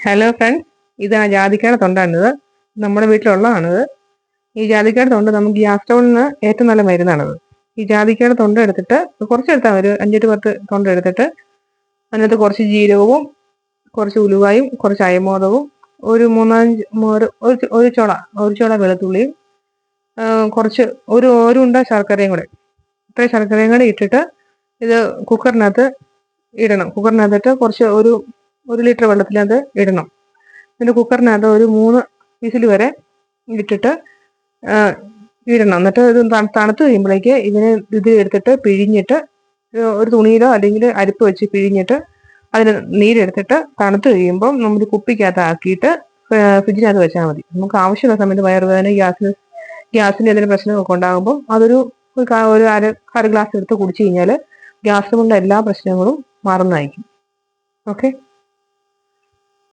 Hello friends ഇത് ആ ജാതിക്കയുടെ തൊണ്ടാണിത് നമ്മുടെ വീട്ടിലുള്ളതാണിത്. ഈ ജാതിക്കയുടെ തൊണ്ട് നമുക്ക് ഗ്യാസ് സ്റ്റൗണിന് ഏറ്റവും നല്ല മരുന്നാണത് ഈ ജാതിക്കയുടെ തൊണ്ട് എടുത്തിട്ട് കുറച്ച് എടുത്താൽ ഒരു അഞ്ചെട്ട് പത്ത് തൊണ്ട് എടുത്തിട്ട് അതിനകത്ത് കുറച്ച് ജീരകവും കുറച്ച് ഉലുവായും കുറച്ച് അയമോദവും ഒരു മൂന്നാഞ്ച് ഒരു ഒരു ചുള ഒരു ചുള വെളുത്തുള്ളിയും കുറച്ച് ഒരു ഒരു ഉണ്ട ശർക്കരയും കൂടെ. ഇത്രയും ശർക്കരയും കൂടെ ഇട്ടിട്ട് ഇത് കുക്കറിനകത്ത് ഇടണം. കുക്കറിനകത്തിട്ട് കുറച്ച് ഒരു ഒരു ലിറ്റർ വെള്ളത്തിൽ അത് ഇടണം. പിന്നെ കുക്കറിനകത്ത് ഒരു മൂന്ന് വിസിൽ വരെ ഇട്ടിട്ട് ഇടണം. എന്നിട്ട് ഇത് തണു- തണുത്ത് കഴിയുമ്പോഴേക്ക് ഇതിനെ ഇത് എടുത്തിട്ട് പിഴിഞ്ഞിട്ട് ഒരു തുണിയിലോ അല്ലെങ്കിൽ അരിപ്പ് വെച്ച് പിഴിഞ്ഞിട്ട് അതിന് നീരെടുത്തിട്ട് തണുത്ത് കഴിയുമ്പോൾ നമ്മൾ കുപ്പിക്കകത്ത് ആക്കിയിട്ട് ഫ്രിഡ്ജിനകത്ത് വെച്ചാൽ മതി. നമുക്ക് ആവശ്യമുള്ള സമയത്ത് വയറുവേദന ഗ്യാസിന് ഗ്യാസിന് എന്തെങ്കിലും പ്രശ്നമൊക്കെ ഉണ്ടാകുമ്പോൾ അതൊരു ഒരു അര അര ഗ്ലാസ് എടുത്ത് കുടിച്ചു കഴിഞ്ഞാൽ ഗ്യാസ് കൊണ്ട് എല്ലാ പ്രശ്നങ്ങളും മാറുന്നതായിരിക്കും ഓക്കെ?